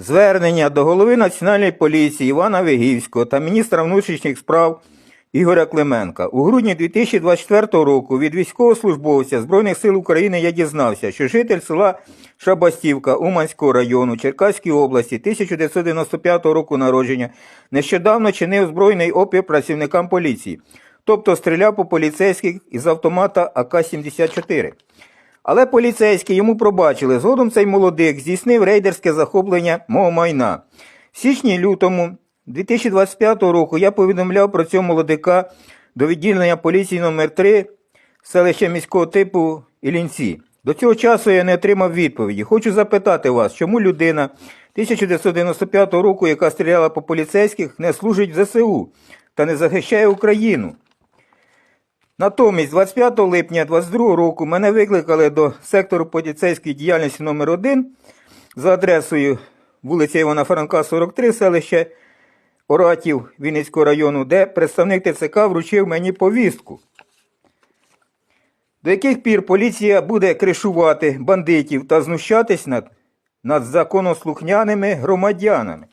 Звернення до голови Національної поліції Івана Вигівського та міністра внутрішніх справ Ігоря Клименка. У грудні 2024 року від військовослужбовця Збройних сил України я дізнався, що житель села Шабастівка Уманського району Черкаської області 1995 року народження нещодавно чинив збройний опір працівникам поліції, тобто стріляв по поліцейських із автомата АК-74. Але поліцейські йому пробачили. Згодом цей молодик здійснив рейдерське захоплення мого майна. В січні-лютому 2025 року я повідомляв про цього молодика до відділення поліції номер 3 селища міського типу Ілінці. До цього часу я не отримав відповіді. Хочу запитати вас, чому людина 1995 року, яка стріляла по поліцейських, не служить в ЗСУ та не захищає Україну? Натомість, 25 липня 2022 року мене викликали до сектору поліцейської діяльності номер 1 за адресою вулиця Івана Франка, 43, селище Оратів Вінницького району, де представник ТЦК вручив мені повістку. До яких пір поліція буде кришувати бандитів та знущатись над, над законослухняними громадянами?